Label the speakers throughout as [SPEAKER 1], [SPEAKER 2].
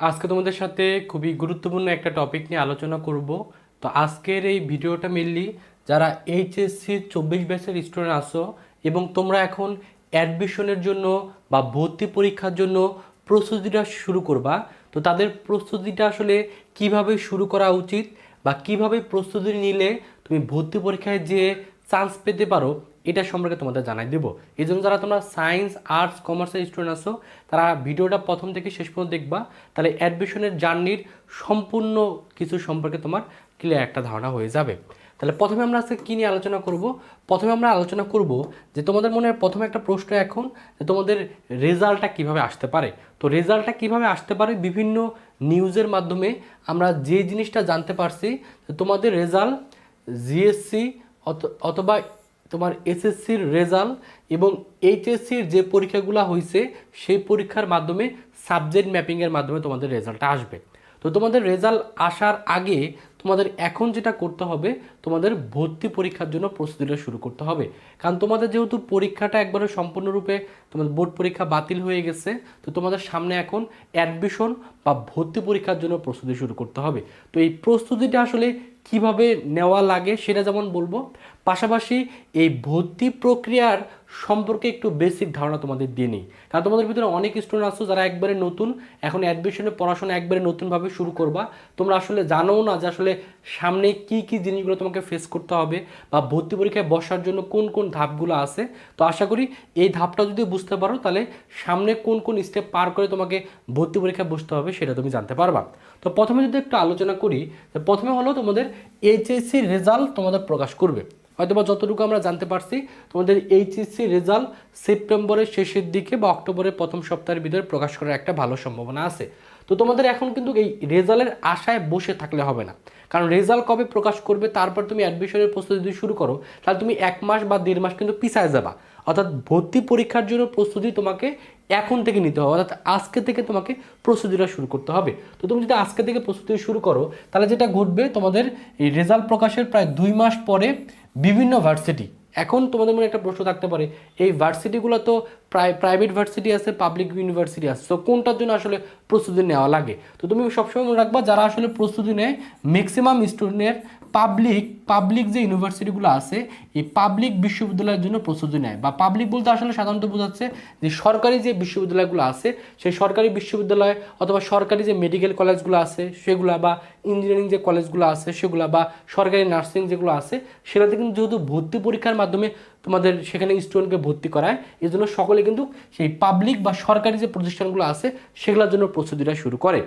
[SPEAKER 1] আজকে তোমাদের সাথে খুবই গুরুত্বপূর্ণ একটা টপিক নিয়ে আলোচনা করব। তো আজকের এই ভিডিওটা মেনলি যারা এইচএসসি চব্বিশ ব্যাচের স্টুডেন্ট আসো এবং তোমরা এখন অ্যাডমিশনের জন্য বা ভর্তি পরীক্ষার জন্য প্রস্তুতিটা শুরু করবা, তো তাদের প্রস্তুতিটা আসলে কীভাবে শুরু করা উচিত বা কীভাবে প্রস্তুতি নিলে তুমি ভর্তি পরীক্ষায় যে চান্স পেতে পারো এটা সম্পর্কে তোমাদের জানাই দেবো। এই জন্য যারা তোমরা সায়েন্স আর্টস কমার্সের স্টুডেন্ট আছো, তারা ভিডিওটা প্রথম থেকে শেষ পর্যন্ত দেখবা। তাহলে অ্যাডমিশনের জার্নির সম্পূর্ণ কিছু সম্পর্কে তোমার ক্লিয়ার একটা ধারণা হয়ে যাবে। তাহলে প্রথমে আমরা আজকে কী নিয়ে আলোচনা করব? প্রথমে আমরা আলোচনা করব যে তোমাদের মনে প্রথমে একটা প্রশ্ন এখন, যে তোমাদের রেজাল্টটা কীভাবে আসতে পারে? তো রেজাল্টটা কীভাবে আসতে পারে? বিভিন্ন নিউজের মাধ্যমে আমরা যে জিনিসটা জানতে পারছি তোমাদের রেজাল্ট জিএসসি অথবা তোমার এসএসসির রেজাল্ট এবং এইচএসসির যে পরীক্ষাগুলো হয়েছে সেই পরীক্ষার মাধ্যমে সাবজেক্ট ম্যাপিংয়ের মাধ্যমে তোমাদের রেজাল্টটা আসবে। তো তোমাদের রেজাল্ট আসার আগে তোমাদের এখন যেটা করতে হবে, তোমাদের ভর্তি পরীক্ষার জন্য প্রস্তুতিটা শুরু করতে হবে। কারণ তোমাদের যেহেতু পরীক্ষাটা একবারে সম্পূর্ণরূপে তোমাদের বোর্ড পরীক্ষা বাতিল হয়ে গেছে, তো তোমাদের সামনে এখন অ্যাডমিশন বা ভর্তি পরীক্ষার জন্য প্রস্তুতি শুরু করতে হবে। তো এই প্রস্তুতিটা আসলে কীভাবে নেওয়া লাগে সেটা যেমন বলব পাশাপাশি এই ভর্তি প্রক্রিয়ার সম্পর্কে একটু বেসিক ধারণা তোমাদের দিয়ে নিই। কারণ তোমাদের ভিতরে অনেক স্টুডেন্ট আছো যারা একবারে নতুন, এখন অ্যাডমিশনে পড়াশোনা একবারে নতুনভাবে শুরু করবা। তোমরা আসলে জানো না যে আসলে সামনে কি কি জিনিসগুলো তোমাকে ফেস করতে হবে বা ভর্তি পরীক্ষায় বসার জন্য কোন কোন ধাপগুলো আছে। তো আশা করি এই ধাপটা যদি বুঝতে পারো, তাহলে সামনে কোন কোন স্টেপ পার করে তোমাকে ভর্তি পরীক্ষায় বসতে হবে সেটা তুমি জানতে পারবা। তো প্রথমে যদি একটু আলোচনা করি প্রথমে হলো তোমাদের এইচএসসি রেজাল্ট তোমাদের প্রকাশ করবে। হয়তোবা যতটুকু আমরা জানতে পারছি, তোমাদের এইচএসসি রেজাল্ট সেপ্টেম্বরের শেষের দিকে বা অক্টোবরের প্রথম সপ্তাহের ভিতরে প্রকাশ করার একটা ভালো সম্ভাবনা আছে। তো তোমাদের এখন কিন্তু এই রেজাল্টের আশায় বসে থাকলে হবে না। কারণ রেজাল্ট কবে প্রকাশ করবে, তারপর তুমি অ্যাডমিশনের প্রস্তুতি যদি শুরু করো, তাহলে তুমি এক মাস বা দেড় মাস কিন্তু পিছায় যাবা। অর্থাৎ ভর্তি পরীক্ষার জন্য প্রস্তুতি তোমাকে এখন থেকে নিতে হবে, অর্থাৎ আজকে থেকে তোমাকে প্রস্তুতিটা শুরু করতে হবে। তো তুমি যদি আজকে থেকে প্রস্তুতি শুরু করো, তাহলে যেটা ঘটবে, তোমাদের এই রেজাল্ট প্রকাশের প্রায় দুই মাস পরে বিভিন্ন ভার্সিটি এখন তোমাদের মনে একটা প্রশ্ন থাকতে পারে, এই ভার্সিটিগুলো তো প্রায় প্রাইভেট ভার্সিটি আছে পাবলিক ইউনিভার্সিটি আছে তো কোনটার জন্য আসলে প্রস্তুতি নেওয়া লাগে? তো তুমি সবসময় মনে রাখবা, যারা আসলে প্রস্তুতি নেয় ম্যাক্সিমাম স্টুডেন্টের পাবলিক পাবলিক যে ইউনিভার্সিটিগুলো আছে, এই পাবলিক বিশ্ববিদ্যালয়ের জন্য প্রস্তুতি নেয়। বা পাবলিক বলতে আসলে সাধারণত বোঝাচ্ছে যে সরকারি যে বিশ্ববিদ্যালয়গুলো আছে, সেই সরকারি বিশ্ববিদ্যালয় অথবা সরকারি যে মেডিকেল কলেজগুলো আছে, সেগুলা বা ইঞ্জিনিয়ারিং যে কলেজগুলো আছে, সেগুলা বা সরকারি নার্সিং যেগুলো আছে, সেগুলোতে কিন্তু যেহেতু ভর্তি পরীক্ষার মাধ্যমে তোমাদের সেখানে স্টুডেন্টকে ভর্তি করায় এই জন্য সকলে কিন্তু সেই পাবলিক বা সরকারি যে প্রতিষ্ঠানগুলো আছে, সেগুলোর জন্য প্রস্তুতিটা শুরু করে।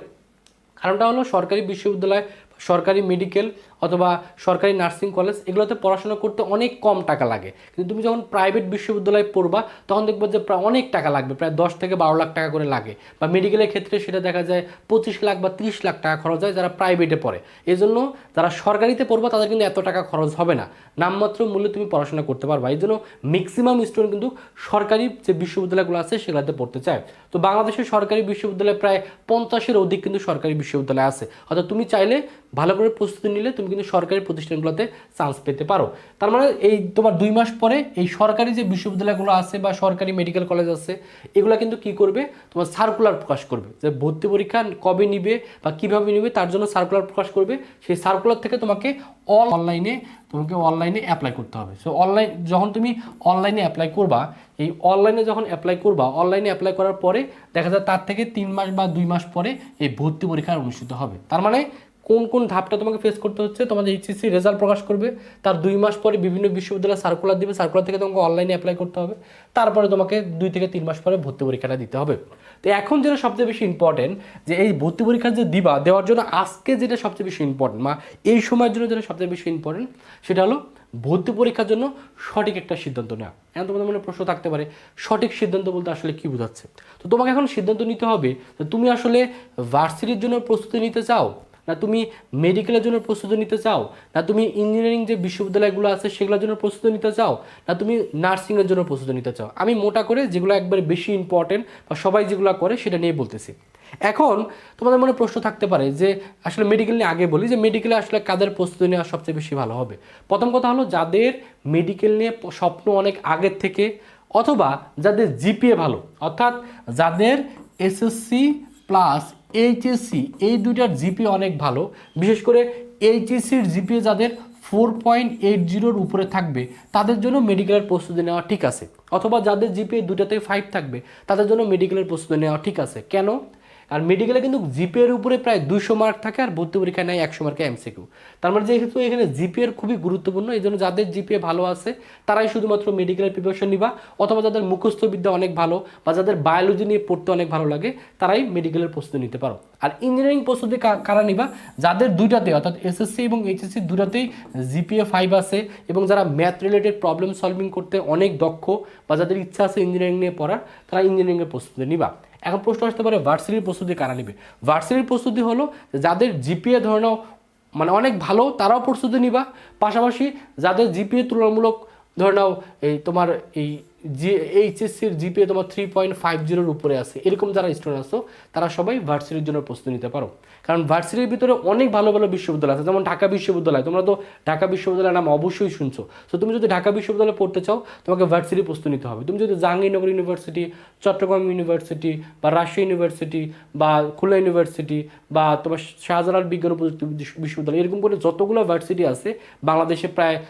[SPEAKER 1] কারণটা হলো সরকারি বিশ্ববিদ্যালয় সরকারি মেডিকেল অথবা সরকারি নার্সিং কলেজ, এগুলোতে পড়াশোনা করতে অনেক কম টাকা লাগে। কিন্তু তুমি যখন প্রাইভেট বিশ্ববিদ্যালয়ে পড়বা, তখন দেখব যে প্রায় অনেক টাকা লাগবে, প্রায় দশ থেকে বারো লাখ টাকা করে লাগে। বা মেডিকেলের ক্ষেত্রে সেটা দেখা যায় পঁচিশ লাখ বা ত্রিশ লাখ টাকা খরচ হয় যারা প্রাইভেটে পড়ে। এই জন্য যারা সরকারিতে পড়বা, তাদের কিন্তু এত টাকা খরচ হবে না। নামমাত্র মূল্যে তুমি পড়াশোনা করতে পারবা। এই জন্য ম্যাক্সিমাম স্টুডেন্ট কিন্তু সরকারি যে বিশ্ববিদ্যালয়গুলো আছে, সেগুলোতে পড়তে চায়। তো বাংলাদেশের সরকারি বিশ্ববিদ্যালয় প্রায় পঞ্চাশের অধিক কিন্তু সরকারি বিশ্ববিদ্যালয় আছে। অর্থাৎ তুমি চাইলে ভালো করে প্রস্তুতি নিলে তুমি কিন্তু সরকারি প্রতিষ্ঠানগুলোতে চান্স পেতে পারো। তার মানে এই তোমার দুই মাস পরে এই সরকারি যে বিশ্ববিদ্যালয়গুলো আছে বা সরকারি মেডিকেল কলেজ আছে, এগুলো কিন্তু কি করবে? তোমার সার্কুলার প্রকাশ করবে। যে ভর্তি পরীক্ষা কবে নিবে বা কীভাবে নিবে তার জন্য সার্কুলার প্রকাশ করবে। সেই সার্কুলার থেকে তোমাকে অল অনলাইনে তোমাকে অনলাইনে অ্যাপ্লাই করতে হবে। সো অনলাইন যখন তুমি অনলাইনে অ্যাপ্লাই করবা, এই অনলাইনে যখন অ্যাপ্লাই করবা অনলাইনে অ্যাপ্লাই করার পরে দেখা যায় তার থেকে তিন মাস বা দুই মাস পরে এই ভর্তি পরীক্ষা অনুষ্ঠিত হবে। তার মানে কোন কোন ধাপটা তোমাকে ফেস করতে হচ্ছে, তোমাদের এইচএসসি রেজাল্ট প্রকাশ করবে, তার দুই মাস পরে বিভিন্ন বিশ্ববিদ্যালয় সার্কুলার দিবে সার্কুলার থেকে তোমাকে অনলাইনে অ্যাপ্লাই করতে হবে, তারপরে তোমাকে দুই থেকে তিন মাস পরে ভর্তি পরীক্ষাটা দিতে হবে। তো এখন যেটা সবচেয়ে বেশি ইম্পর্টেন্ট যে এই ভর্তি পরীক্ষা যে দিবা দেওয়ার জন্য আজকে যেটা সবচেয়ে বেশি ইম্পর্টেন্ট বা এই সময়ের জন্য যেটা সবচেয়ে বেশি ইম্পর্টেন্ট সেটা হলো ভর্তি পরীক্ষার জন্য সঠিক একটা সিদ্ধান্ত নেওয়া। এখন তোমাদের মনে প্রশ্ন থাকতে পারে, সঠিক সিদ্ধান্ত বলতে আসলে কী বোঝাচ্ছে? তো তোমাকে এখন সিদ্ধান্ত নিতে হবে তুমি আসলে ভার্সিটির জন্য প্রস্তুতি নিতে চাও না তুমি মেডিকেলের জন্য প্রস্তুতি নিতে চাও? না তুমি ইঞ্জিনিয়ারিং যে বিশ্ববিদ্যালয়গুলো আছে সেগুলোর জন্য প্রস্তুতি নিতে চাও? না তুমি নার্সিংয়ের জন্য প্রস্তুতি নিতে চাও? আমি মোটা করে যেগুলো একবারে বেশি ইম্পর্টেন্ট বা সবাই যেগুলো করে সেটা নিয়ে বলতেছি। এখন তোমাদের মনে প্রশ্ন থাকতে পারে যে, আসলে মেডিকেল নিয়ে আগে বলি যে মেডিকেলে আসলে কাদের প্রস্তুতি নেওয়া সবচেয়ে বেশি ভালো হবে? প্রথম কথা হলো যাদের মেডিকেল নিয়ে স্বপ্ন অনেক আগের থেকে অথবা যাদের জিপিএ ভালো, অর্থাৎ যাদের এসএসসি প্লাস এইচএসসি এই দুইটার জিপি অনেক ভালো। বিশেষ করে এইচএসসির জিপিএ যাদের ফোর পয়েন্ট এইট জিরোর উপরে থাকবে, তাদের জন্য মেডিকেলের প্রস্তুতি নেওয়া ঠিক আছে। অথবা যাদের জিপিএ দুটাতে ফাইভ থাকবে, তাদের জন্য মেডিকেলের প্রস্তুতি নেওয়া ঠিক আছে। কেন? আর মেডিকেলে কিন্তু জিপিএর উপরে প্রায় দুশো মার্ক থাকে আর ভর্তি পরীক্ষায় নেয় একশো মার্কে এমসিকিউ তার মানে যেহেতু এখানে জিপিএর খুবই গুরুত্বপূর্ণ, এই জন্য যাদের জিপিএ ভালো আছে, তারাই শুধুমাত্র মেডিকেলের প্রিপারেশন নিবা, অথবা যাদের মুখস্থ বিদ্যা অনেক ভালো বা যাদের বায়োলজি নিয়ে পড়তে অনেক ভালো লাগে, তারাই মেডিকেলের প্রস্তুতি নিতে পারো। আর ইঞ্জিনিয়ারিং প্রস্তুতি কারা নিবা? যাদের দুইটাতে, অর্থাৎ এসএসসি এবং এইচএসসি দুটাতেই জিপিএ ফাইভ আছে এবং যারা ম্যাথ রিলেটেড প্রবলেম সলভিং করতে অনেক দক্ষ বা যাদের ইচ্ছা আছে ইঞ্জিনিয়ারিং নিয়ে পড়ার, তারা ইঞ্জিনিয়ারিংয়ের প্রস্তুতি নিবা। এখন প্রশ্ন আসতে পারে ভার্সিটির প্রস্তুতি কারা নেবে? ভার্সিটির প্রস্তুতি হলো যাদের জিপিএ ধরে নাও মানে অনেক ভালো, তারাও প্রস্তুতি নিবা। পাশাপাশি যাদের জিপিএ তুলনামূলক ধরে নাও, এই তোমার এই জি এইচএসসির জিপিএ তোমার থ্রি পয়েন্ট ফাইভ জিরোর উপরে আছে, এরকম যারা স্টুডেন্ট আছো, তারা সবাই ভার্সিটির জন্য প্রস্তুতি নিতে পারো। কারণ ভার্সিটির ভিতরে অনেক ভালো ভালো বিশ্ববিদ্যালয় আছে। যেমন ঢাকা বিশ্ববিদ্যালয়, তোমরা তো ঢাকা বিশ্ববিদ্যালয়ের নাম অবশ্যই শুনছো। তো তুমি যদি ঢাকা বিশ্ববিদ্যালয়ে পড়তে চাও, তোমাকে ভার্সিটি প্রস্তুতি নিতে হবে। তুমি যদি জাহাঙ্গীরনগর ইউনিভার্সিটি, চট্টগ্রাম ইউনিভার্সিটি বা রাজশাহী ইউনিভার্সিটি বা খুলনা ইউনিভার্সিটি বা তোমার শাহজালাল বিজ্ঞান প্রযুক্তি বিশ- বিশ্ববিদ্যালয়, এরকম করে যতগুলো ভার্সিটি আছে, বাংলাদেশে প্রায়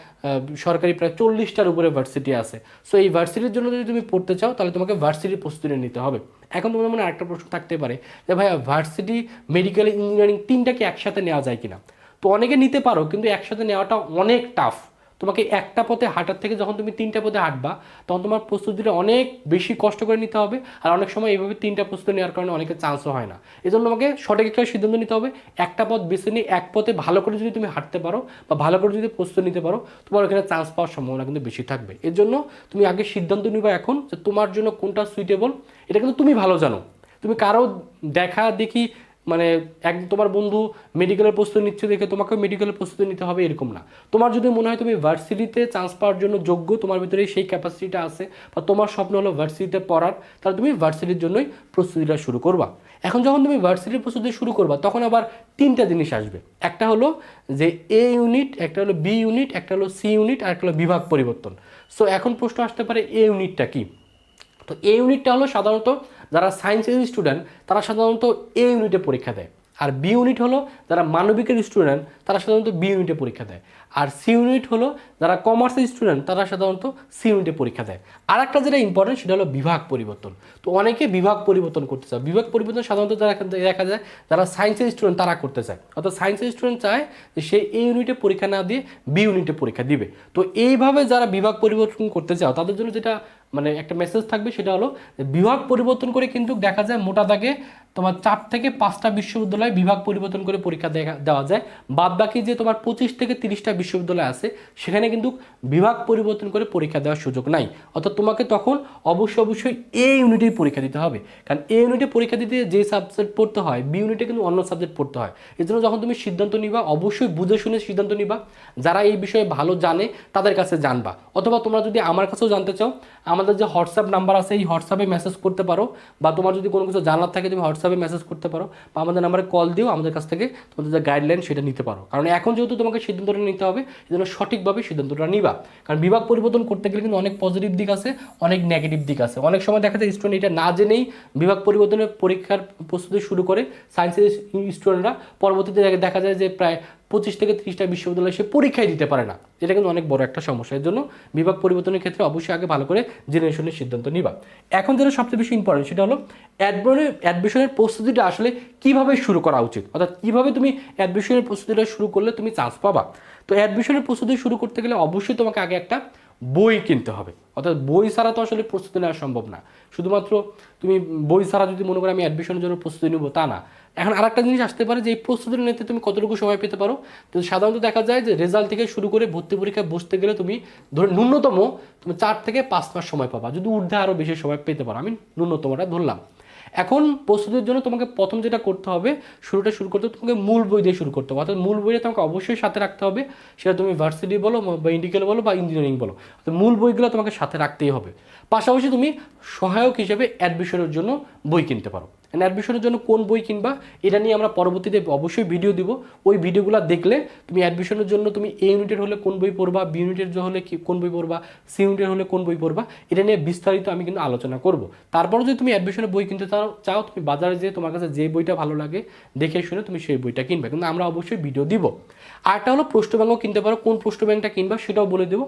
[SPEAKER 1] সরকারি প্রায় চল্লিশটার উপরে ভার্সিটি আছে। সো এই ভার্সিটির জন্য যদি তুমি পড়তে চাও, তাহলে তোমাকে ভার্সিটির প্রস্তুতি নিতে হবে। এখন তোমাদের মনে আরেকটা প্রশ্ন থাকতে পারে যে, ভাইয়া, ভার্সিটি মেডিকেল ইঞ্জিনিয়ারিং তিনটাকে একসাথে নেওয়া যায় কিনা। তো অনেকে নিতে পারো, কিন্তু একসাথে নেওয়াটা অনেক টাফ তোমাকে একটা পথে হাঁটার থেকে যখন তুমি তিনটা পথে হাঁটবা, তখন তোমার প্রস্তুতিটা অনেক বেশি কষ্ট করে নিতে হবে, আর অনেক সময় এইভাবে তিনটা প্রস্তুতি নেওয়ার কারণে অনেকের চান্সও হয় না। এই জন্য তোমাকে সঠিক একটা সিদ্ধান্ত নিতে হবে, একটা পথ বেছে নিয়ে এক পথে ভালো করে যদি তুমি হাঁটতে পারো বা ভালো করে যদি প্রস্তুতি নিতে পারো, তোমার ওখানে চান্স পাওয়ার সম্ভাবনা কিন্তু বেশি থাকবে। এর জন্য তুমি আগে সিদ্ধান্ত নিবা এখন যে তোমার জন্য কোনটা সুইটেবল এটা কিন্তু তুমি ভালো জানো। তুমি কারও দেখা, দেখি মানে এক তোমার বন্ধু মেডিকেলের প্রস্তুতি নিচ্ছে দেখে তোমাকেও মেডিকেলের প্রস্তুতি নিতে হবে, এরকম না। তোমার যদি মনে হয় তুমি ভার্সিটিতে চান্স পাওয়ার জন্য যোগ্য, তোমার ভিতরে সেই ক্যাপাসিটিটা আছে বা তোমার স্বপ্ন হলো ভার্সিটিতে পড়ার, তাহলে তুমি ভার্সিটির জন্যই প্রস্তুতিটা শুরু করবা। এখন যখন তুমি ভার্সিটির প্রস্তুতি শুরু করবা, তখন আবার তিনটা জিনিস আসবে। একটা হলো যে এ ইউনিট একটা হলো বি ইউনিট একটা হলো সি ইউনিট আর একটা হলো বিভাগ পরিবর্তন। সো এখন প্রশ্ন আসতে পারে এ ইউনিটটা কি? তো এ ইউনিটটা হলো সাধারণত যারা সায়েন্সের স্টুডেন্ট তারা সাধারণত এ ইউনিটে পরীক্ষা দেয়। আর বি ইউনিট হলো যারা মানবিকের স্টুডেন্ট তারা সাধারণত বি ইউনিটে পরীক্ষা দেয়। আর সি ইউনিট হলো যারা কমার্সের স্টুডেন্ট তারা সাধারণত সি ইউনিটে পরীক্ষা দেয়। আর একটা যেটা ইম্পর্টেন্ট সেটা হলো বিভাগ পরিবর্তন। তো অনেকে বিভাগ পরিবর্তন করতে চায়। বিভাগ পরিবর্তন সাধারণত যারা দেখা যায়, যারা সায়েন্সের স্টুডেন্ট তারা করতে চায়। অর্থাৎ সায়েন্সের স্টুডেন্ট চায় যে সে এ ইউনিটে পরীক্ষা না দিয়ে বি ইউনিটে পরীক্ষা দিবে। তো এইভাবে যারা বিভাগ পরিবর্তন করতে চাও তাদের জন্য যেটা মানে একটা মেসেজ থাকবে, সেটা হলো বিভাগ পরিবর্তন করে কিন্তু দেখা যায় মোটা দাগে তোমার চার থেকে পাঁচটা বিশ্ববিদ্যালয়ে বিভাগ পরিবর্তন করে পরীক্ষা দেখা, দেওয়া যায়। বাদ বাকি যে তোমার পঁচিশ থেকে তিরিশটা বিশ্ববিদ্যালয় আছে, সেখানে কিন্তু বিভাগ পরিবর্তন করে পরীক্ষা দেওয়ার সুযোগ নাই। অর্থাৎ তোমাকে তখন অবশ্যই অবশ্যই এ ইউনিটেই পরীক্ষা দিতে হবে। কারণ এ ইউনিটে পরীক্ষা দিতে যে সাবজেক্ট পড়তে হয় বি ইউনিটে কিন্তু অন্য সাবজেক্ট পড়তে হয়। এই জন্য যখন তুমি সিদ্ধান্ত নিবা, অবশ্যই বুঝে শুনে সিদ্ধান্ত নিবা। যারা এই বিষয়ে ভালো জানে, তাদের কাছে জানবা। অথবা তোমরা যদি আমার কাছেও জানতে চাও, আমাদের যে হোয়াটসঅ্যাপ নাম্বার আছে, এই হোয়াটসঅ্যাপে মেসেজ করতে পারো। বা তোমার যদি কোনো কিছু জানার থাকে, তুমি হোয়াটসঅ্যাপে মেসেজ করতে পারো বা আমাদের নাম্বারে কল দিও আমাদের কাছ থেকে তোমাদের যে গাইডলাইন সেটা নিতে পারো। কারণ এখন যেহেতু তোমাকে সিদ্ধান্তটা নিতে হবে সেজন্য সঠিকভাবে সিদ্ধান্তটা নিবা। কারণ বিভাগ পরিবর্তন করতে গেলে কিন্তু অনেক পজিটিভ দিক আছে, অনেক নেগেটিভ দিক আছে। অনেক সময় দেখা যায় স্টুডেন্ট এটা না জেনেই বিভাগ পরিবর্তনের পরীক্ষার প্রস্তুতি শুরু করে সায়েন্সের স্টুডেন্টরা পরবর্তীতে দেখা যায় যে প্রায় পঁচিশ থেকে ত্রিশটা বিশ্ববিদ্যালয় সে পরীক্ষায় দিতে পারে না। এটা কিন্তু অনেক বড় একটা সমস্যা। এর জন্য বিভাগ পরিবর্তনের ক্ষেত্রে অবশ্যই আগে ভালো করে জেনারেশনের সিদ্ধান্ত নিবা। এখন যেটা সবচেয়ে বেশি ইম্পর্টেন্ট সেটা হলো অ্যাডমিশনের অ্যাডমিশনের প্রস্তুতিটা আসলে কীভাবে শুরু করা উচিত? অর্থাৎ কীভাবে তুমি অ্যাডমিশনের প্রস্তুতিটা শুরু করলে তুমি চান্স পাবা? তো অ্যাডমিশনের প্রস্তুতি শুরু করতে গেলে অবশ্যই তোমাকে আগে একটা বই কিনতে হবে। অর্থাৎ বই ছাড়া তো আসলে প্রস্তুতি নেওয়া সম্ভব না। শুধুমাত্র তুমি বই ছাড়া যদি মনে করো আমি অ্যাডমিশনের জন্য প্রস্তুতি নেব, তা না। এখন আরেকটা জিনিস আসতে পারে যে এই প্রস্তুতি নিতে তুমি কতটুকু সময় পেতে পারো? তো সাধারণত দেখা যায় যে রেজাল্ট থেকে শুরু করে ভর্তি পরীক্ষায় বসতে গেলে তুমি ধরে ন্যূনতম তুমি চার থেকে পাঁচ মাস সময় পাবা। যদি ঊর্ধ্বে আরও বেশি সময় পেতে পারো। আমি ন্যূনতমটা ধরলাম। এখন প্রস্তুতির জন্য তোমাকে প্রথম যেটা করতে হবে, শুরুটা শুরু করতে তোমাকে মূল বই দিয়ে শুরু করতে হবে। অর্থাৎ মূল বইটা তোমাকে অবশ্যই সাথে রাখতে হবে, সেটা তুমি ভার্সিটি বলো বা ইন্ডিকেল বলো বা ইঞ্জিনিয়ারিং বলো। মূল বইগুলো তোমাকে সাথে রাখতেই হবে। পাশাপাশি তুমি সহায়ক হিসেবে অ্যাডমিশনের জন্য বই কিনতে পারো। অ্যাডমিশনের জন্য কোন বই কিনবা, এটা নিয়ে আমরা পরবর্তীতে অবশ্যই ভিডিও দিব। ওই ভিডিওগুলো দেখলে তুমি অ্যাডমিশনের জন্য তুমি এ ইউনিটের হলে কোন বই পড়বা বি ইউনিটের হলে কোন বই পড়বা সি ইউনিটের হলে কোন বই পড়বা, এটা নিয়ে বিস্তারিত আমি কিন্তু আলোচনা করব। তারপরে যদি তুমি অ্যাডমিশনের বই কিনতে চাও চাও, তুমি বাজারে যেয়ে তোমার কাছে যে বইটা ভালো লাগে, দেখে শুনে তুমি সেই বইটা কিনবে। কিন্তু আমরা অবশ্যই ভিডিও দিব। আরেকটা হলো প্রশ্ন কিনতে পারো। কোন প্রশ্ন ব্যাংকটা কিনবা সেটাও বলে দেবো।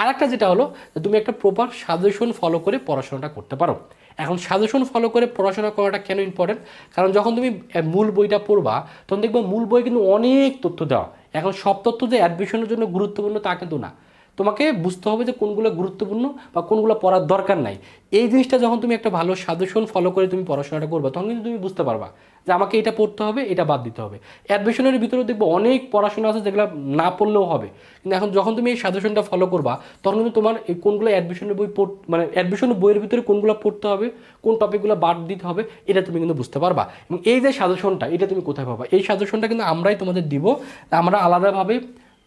[SPEAKER 1] আর একটা যেটা হলো, তুমি একটা প্রপার সাজেশন ফলো করে পড়াশোনাটা করতে পারো। এখন সাজেশন ফলো করে পড়াশোনা করাটা কেন ইম্পর্টেন্ট কারণ যখন তুমি মূল বইটা পড়বা, তখন দেখবে মূল বই কিন্তু অনেক তথ্য দেওয়া। এখন সব তথ্য যে অ্যাডমিশনের জন্য গুরুত্বপূর্ণ তা কিন্তু না। তোমাকে বুঝতে হবে যে কোনগুলো গুরুত্বপূর্ণ বা কোনগুলো পড়ার দরকার নাই। এই জিনিসটা যখন তুমি একটা ভালো সাজেশন ফলো করে তুমি পড়াশোনাটা করবে, তখন কিন্তু তুমি বুঝতে পারবা। যে আমাকে এটা পড়তে হবে, এটা বাদ দিতে হবে। অ্যাডমিশনের ভিতরে দেখব অনেক পড়াশোনা আছে যেগুলো না পড়লেও হবে। কিন্তু এখন যখন তুমি এই সাজেশনটা ফলো করবা, তখন কিন্তু তোমার এই কোনগুলো অ্যাডমিশনের বই পড় মানে অ্যাডমিশনের বইয়ের ভিতরে কোনগুলো পড়তে হবে, কোন টপিকগুলো বাদ দিতে হবে, এটা তুমি কিন্তু বুঝতে পারবা। এবং এই যে সাজেশনটা এটা তুমি কোথায় পাবা? এই সাজেশনটা কিন্তু আমরাই তোমাদের দিব। আমরা আলাদাভাবে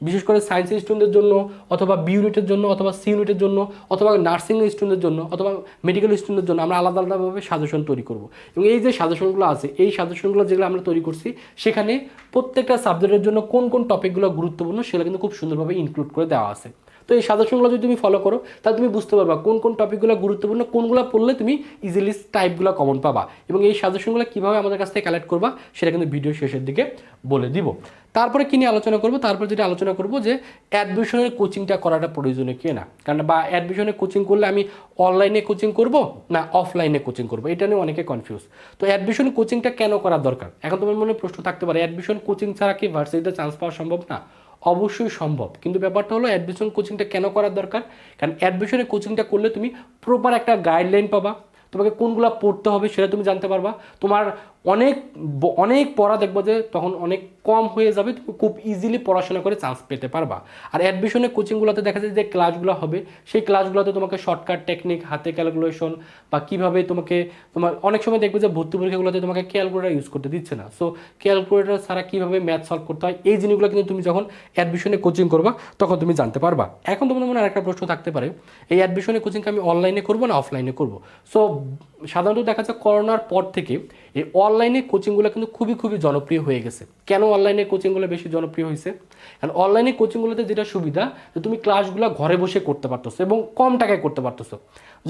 [SPEAKER 1] বিশেষ করে সায়েন্স স্টুডেন্টদের জন্য অথবা বি ইউনিটের জন্য অথবা সি ইউনিটের জন্য অথবা নার্সিং স্টুডেন্টদের জন্য অথবা মেডিকেল স্টুডেন্টের জন্য আমরা আলাদা আলাদাভাবে সাজেশন তৈরি করব। এবং এই যে সাজেশনগুলো আছে, এই সাজেশনগুলো যেগুলো আমরা তৈরি করছি, সেখানে প্রত্যেকটা সাবজেক্টের জন্য কোন কোন টপিকগুলো গুরুত্বপূর্ণ সেগুলো কিন্তু খুব সুন্দরভাবে ইনক্লুড করে দেওয়া আছে। তো এই সাজেশনগুলো যদি তুমি ফলো করো, তাহলে তুমি বুঝতে পারবা কোন কোন টপিকগুলো গুরুত্বপূর্ণ, কোনগুলো পড়লে তুমি ইজিলি টাইপগুলো কমন পাবা। এবং এই সাজেশনগুলো কীভাবে আমাদের কাছ থেকে কালেক্ট করবা, সেটা কিন্তু ভিডিও শেষের দিকে বলে দিব। তারপরে কি নিয়ে আলোচনা করব? তারপরে যেটা আলোচনা করব যে অ্যাডমিশনের কোচিংটা করাটা প্রয়োজনীয় কি না? কারণ বা অ্যাডমিশনে কোচিং করলে আমি অনলাইনে কোচিং করব না অফলাইনে কোচিং করব? এটা নিয়ে অনেকে কনফিউজ তো অ্যাডমিশন কোচিংটা কেন করা দরকার? এখন তোমার মনে প্রশ্ন থাকতে পারে অ্যাডমিশন কোচিং ছাড়া কি ভার্সিটিতে চান্স পাওয়া সম্ভব না? অবশ্যই সম্ভব। কিন্তু ব্যাপারটা হলো অ্যাডমিশন কোচিংটা কেন করার দরকার? কারণ অ্যাডমিশনে কোচিংটা করলে তুমি প্রপার একটা গাইডলাইন পাবা। তোমাকে কোনগুলো পড়তে হবে সেটা তুমি জানতে পারবা। তোমার অনেক অনেক পড়া দেখব যে তখন অনেক কম হয়ে যাবে, তুমি খুব ইজিলি পড়াশোনা করে চান্স পেতে পারবা। আর অ্যাডমিশনের কোচিংগুলোতে দেখা যায় যে ক্লাসগুলো হবে, সেই ক্লাসগুলোতে তোমাকে শর্টকাট টেকনিক হাতে ক্যালকুলেশন বা কীভাবে তোমাকে তোমার, অনেক সময় দেখবে যে ভর্তি পরীক্ষাগুলোতে তোমাকে ক্যালকুলেটার ইউজ করতে দিচ্ছে না। সো ক্যালকুলেটার ছাড়া কীভাবে ম্যাথ সলভ করতে হয়, এই জিনিসগুলো কিন্তু তুমি যখন অ্যাডমিশনে কোচিং করবা, তখন তুমি জানতে পারবা। এখন তোমাদের মনে আরেকটা প্রশ্ন থাকতে পারে, এই অ্যাডমিশনে কোচিংকে আমি অনলাইনে করব না অফলাইনে করব? সো সাধারণত দেখা যায় করোনার পর থেকে এই অনলাইনে কোচিংগুলো কিন্তু খুবই খুবই জনপ্রিয় হয়ে গেছে। কেন অনলাইনে কোচিংগুলো বেশি জনপ্রিয় হয়েছে? কারণ অনলাইনে কোচিংগুলোতে যেটা সুবিধা, যে তুমি ক্লাসগুলো ঘরে বসে করতে পারতেছো এবং কম টাকায় করতে পারতেছো।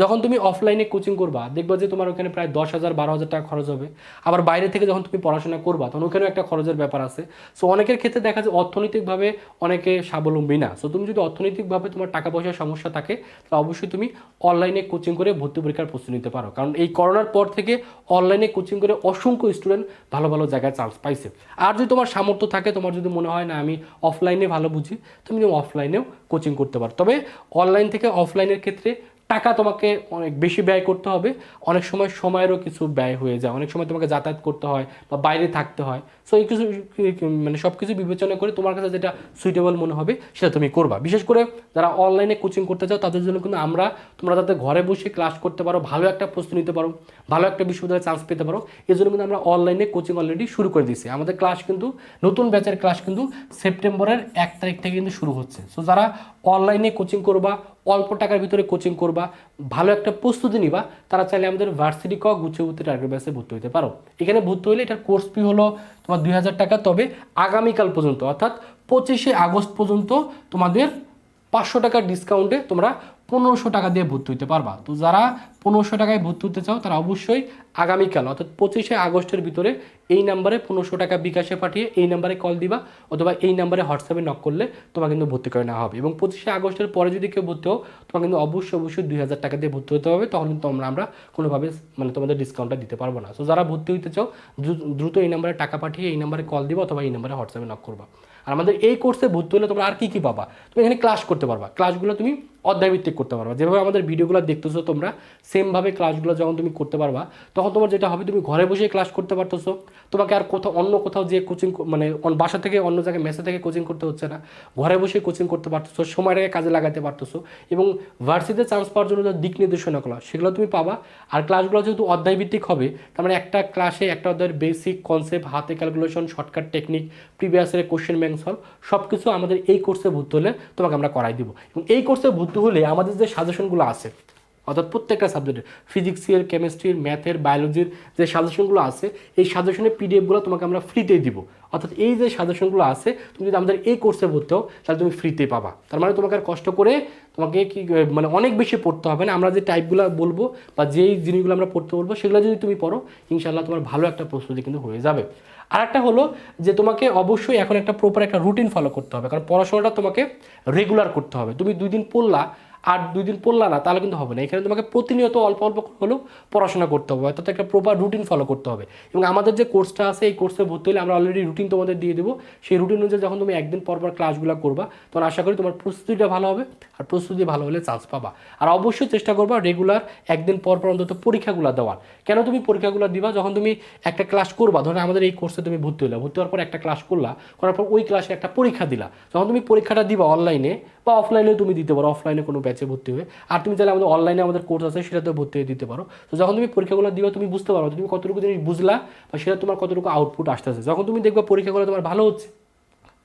[SPEAKER 1] যখন তুমি অফলাইনে কোচিং করবা, দেখবা যে তোমার ওখানে প্রায় দশ হাজার, বারো হাজার টাকা খরচ হবে। আবার বাইরে থেকে যখন তুমি পড়াশোনা করবা, তখন ওখানেও একটা খরচের ব্যাপার আছে। সো অনেকের ক্ষেত্রে দেখা যায় অর্থনৈতিকভাবে অনেকে স্বাবলম্বী না। সো তুমি যদি অর্থনৈতিকভাবে তোমার টাকা পয়সার সমস্যা থাকে, তাহলে অবশ্যই তুমি অনলাইনে কোচিং করে ভর্তি পরীক্ষার প্রস্তুতি নিতে পারো। কারণ এই করোনার পর থেকে অনলাইনে কোচিং করে অসংখ্য স্টুডেন্ট ভালো ভালো জায়গায় চান্স পাইছে। আর যদি তোমার সামর্থ্য থাকে, তোমার যদি মনে হয়, না, আমি অফলাইনে ভালো বুঝি, তুমি তুমি অফলাইনেও কোচিং করতে পারো। তবে অনলাইন থেকে অফলাইনের ক্ষেত্রে টাকা তোমাকে অনেক বেশি ব্যয় করতে হবে। অনেক সময় সময়েরও কিছু ব্যয় হয়ে যায়। অনেক সময় তোমাকে যাতায়াত করতে হয় বা বাইরে থাকতে হয়। সো এই কিছু মানে সব কিছু বিবেচনা করে তোমার কাছে যেটা সুইটেবল মনে হবে, সেটা তুমি করবা। বিশেষ করে যারা অনলাইনে কোচিং করতে চাও, তাদের জন্য কিন্তু আমরা, তোমরা যাতে ঘরে বসে ক্লাস করতে পারো, ভালো একটা প্রস্তুতি নিতে পারো, ভালো একটা বিশ্ববিদ্যালয়ে চান্স পেতে পারো, এই জন্য কিন্তু আমরা অনলাইনে কোচিং অলরেডি শুরু করে দিয়েছি। আমাদের ক্লাস কিন্তু, নতুন ব্যাচের ক্লাস কিন্তু সেপ্টেম্বরের এক তারিখ থেকে কিন্তু শুরু হচ্ছে। সো যারা অনলাইনে কোচিং করবা, অল্প টাকার ভিতরে কোচিং করবা, ভালো একটা প্রস্তুতি নিবা, তারা চাইলে আমাদের ভার্সিটি ক গুছিয়ে ভর্তি টার্গেট ব্যাসে ভর্তি হতে পারো। এখানে ভর্তি হলে এটার কোর্স ফি হলো তোমার দুই হাজার টাকা, তবে আগামীকাল পর্যন্ত, অর্থাৎ পঁচিশে আগস্ট পর্যন্ত তোমাদের পাঁচশো টাকার ডিসকাউন্টে তোমরা পনেরোশো টাকা দিয়ে ভর্তি হতে পারবা। তো যারা পনেরোশো টাকায় ভর্তি হতে চাও, তারা অবশ্যই আগামীকাল, অর্থাৎ পঁচিশে আগস্টের ভিতরে এই নাম্বারে পনেরোশো টাকা বিকাশে পাঠিয়ে এই নাম্বারে কল দিবা, অথবা এই নাম্বারে হোয়াটসঅ্যাপে নক করলে তোমাকে কিন্তু ভর্তি করে নেওয়া হবে। এবং পঁচিশে আগস্টের পরে যদি কেউ ভর্তি হও, তোমাকে কিন্তু অবশ্যই অবশ্যই দুই হাজার টাকা দিয়ে ভর্তি হতে হবে, তখন কিন্তু আমরা আমরা কোনোভাবে মানে তোমাদের ডিসকাউন্টটা দিতে পারব না। সো যারা ভর্তি হতে চাও দ্রুত এই নাম্বারে টাকা পাঠিয়ে এই নাম্বারে কল দিবা, অথবা এই নাম্বারে হোয়াটসঅ্যাপে নক করবা। আর আমাদের এই কোর্সে ভর্তি হলে তোমরা আর কি কি পাবা? তুমি এখানে ক্লাস করতে পারবা। ক্লাসগুলো তুমি অধ্যায়ভিত্তিক করতে পারবা। যেভাবে আমাদের ভিডিওগুলো দেখতেছো তোমরা, সেমভাবে ক্লাসগুলো যখন তুমি করতে পারবা, তখন তোমার যেটা হবে, তুমি ঘরে বসে ক্লাস করতে পারতেছো। তোমাকে আর কোথাও, অন্য কোথাও যে কোচিং মানে বাসা থেকে অন্য জায়গায় মেসে থেকে কোচিং করতে হচ্ছে না। ঘরে বসে কোচিং করতে পারতেছো, সময়টাকে কাজে লাগাতে পারতেছো এবং ভার্সিটিতে চান্স পাওয়ার জন্য যে দিক নির্দেশনাগুলো সেগুলো তুমি পাবা। আর ক্লাসগুলো যেহেতু অধ্যায়ভিত্তিক হবে, তার মানে একটা ক্লাসে একটা অধ্যায়ের বেসিক কনসেপ্ট হাতে ক্যালকুলেশন শর্টকাট টেকনিক প্রিভিয়াসের কোশ্চেন ব্যাংক সব কিছু আমাদের এই কোর্সে ভর্তি হলে তোমাকে আমরা করাই দিব। এবং এই কোর্সে ভর্তি হলে আমাদের যে সাজেশনগুলো আছে, অর্থাৎ প্রত্যেকটা সাবজেক্টের ফিজিক্সের কেমিস্ট্রির ম্যাথের বায়োলজির যে সাজেশনগুলো আছে, এই সাজেশনের পিডিএফগুলো তোমাকে আমরা ফ্রিতেই দিব। অর্থাৎ এই যে সাজেশনগুলো আছে, তুমি যদি আমাদের এই কোর্সে ভর্তি হও, তাহলে তুমি ফ্রিতে পাবা। তার মানে তোমাকে আর কষ্ট করে তোমাকে কি মানে অনেক বেশি পড়তে হবে না। আমরা যে টাইপগুলো বলব বা যেই জিনিসগুলো আমরা পড়তে বলব, সেগুলো যদি তুমি পড়ো ইনশাল্লাহ তোমার ভালো একটা প্রস্তুতি কিন্তু হয়ে যাবে। আর একটা হলো যে তোমাকে অবশ্যই এখন একটা প্রপার একটা রুটিন ফলো করতে হবে। কারণ পড়াশোনাটা তোমাকে রেগুলার করতে হবে। তুমি দুই দিন পড়লা আর দুই দিন পড়লা না, তাহলে কিন্তু হবে না। এখানে তোমাকে প্রতিনিয়ত অল্প অল্প হলেও পড়াশোনা করতে হবে। অর্থাৎ একটা প্রপার রুটিন ফলো করতে হবে। এবং আমাদের যে কোর্সটা আছে, এই কোর্সে ভর্তি হলে আমরা অলরেডি রুটিন তোমাদের দিয়ে দেবো। সেই রুটিন অনুযায়ী যখন তুমি একদিন পর পর ক্লাসগুলো করবা, তখন আশা করি তোমার প্রস্তুতিটা ভালো হবে। আর প্রস্তুতি ভালো হলে চান্স পাবা। আর অবশ্যই চেষ্টা করবা রেগুলার একদিন পর পর অন্তত পরীক্ষাগুলো দেওয়ার। কেন তুমি পরীক্ষাগুলো দিবা? যখন তুমি একটা ক্লাস করবা, ধরো আমাদের এই কোর্সে তুমি ভর্তি হলে, ভর্তি হওয়ার পর একটা ক্লাস করলা, করার পর ওই ক্লাসে একটা পরীক্ষা দিলা। যখন তুমি পরীক্ষাটা দিবা অনলাইনে বা অফলাইনেও তুমি দিতে পারো অফলাইনে কোনো ব্যাচে ভর্তি হয়ে। আর তুমি চাইলে আমাদের অনলাইনে আমাদের কোর্স আছে, সেটাতেও ভর্তি হয়ে দিতে পারো। তো যখন তুমি পরীক্ষাগুলো দিবা, তুমি বুঝতে পারো তুমি কতটুকু জিনিস বুঝলা বা সেটা তোমার কতটুকু আউটপুট আসতেছে। যখন তুমি দেখবে পরীক্ষাগুলো তোমার ভালো হচ্ছে,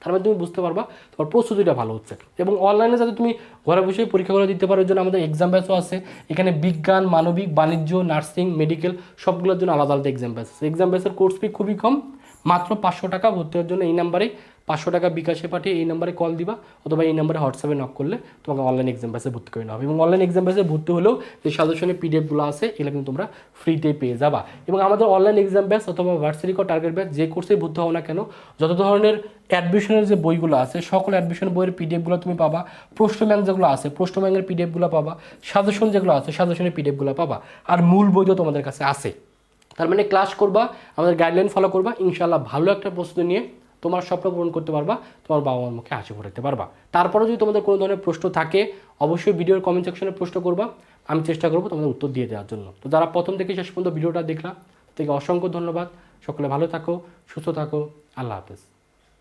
[SPEAKER 1] তার মানে তুমি বুঝতে পারবা তোমার প্রস্তুতিটা ভালো হচ্ছে। এবং অনলাইনে যাতে তুমি ঘরে বসে পরীক্ষাগুলো দিতে পারো জন্য আমাদের এক্সাম ব্যাচও আছে। এখানে বিজ্ঞান, মানবিক, বাণিজ্য নার্সিং মেডিকেল সবগুলোর জন্য আলাদা আলাদা এক্সাম ব্যাচ আছে। এক্সাম ব্যাচের কোর্স ফি খুবই কম, মাত্র পাঁচশো টাকা ভর্তি হওয়ার জন্য এই নাম্বারে পাঁচশো টাকা বিকাশে পাঠিয়ে এই নাম্বারে কল দিবা, অথবা এই নাম্বারে হোয়াটসঅ্যাপে নক করলে তোমাকে অনলাইন এক্সাম ব্যাচে ভর্তি করে নেওয়া হবে। এবং অনলাইন এক্সাম ব্যাচে ভর্তি হলেও যে সাজেশনের পিডিএফগুলো আছে, এগুলো কিন্তু তোমরা ফ্রিতে পেয়ে যাবা। এবং আমাদের অনলাইন এক্সাম ব্যাচ অথবা ভার্সিটি কো টার্গেট ব্যাচ যে কোর্সে ভর্তি হও না কেন, যত ধরনের অ্যাডমিশনের যে বইগুলো আছে, সকল অ্যাডমিশন বইয়ের পিডিএফগুলো তুমি পাবা, প্রশ্ন ব্যাংক যেগুলো আছে, প্রশ্ন ব্যাংকের পিডিএফগুলো পাবা সাজেশন যেগুলো আছে সাজেশনের পিডিএফগুলো পাবা, আর মূল বই তো তোমাদের কাছে আছে। তার মানে ক্লাস করবা, আমাদের গাইডলাইন ফলো করবা ইনশাল্লাহ ভালো একটা প্রস্তুতি নিয়ে তোমার স্বপ্ন পূরণ করতে পারবা, তোমার বাবা মার মুখে হাসি ফোটাতে পারবা। তারপরেও যদি তোমাদের কোনো ধরনের প্রশ্ন থাকে, অবশ্যই ভিডিওর কমেন্ট সেকশনে প্রশ্ন করবা। আমি চেষ্টা করব তোমাদের উত্তর দিয়ে দেওয়ার জন্য। তো যারা প্রথম থেকে শেষ পর্যন্ত ভিডিওটা দেখলাম থেকে অসংখ্য ধন্যবাদ। সকলে ভালো থাকো, সুস্থ থাকো। আল্লাহ হাফেজ।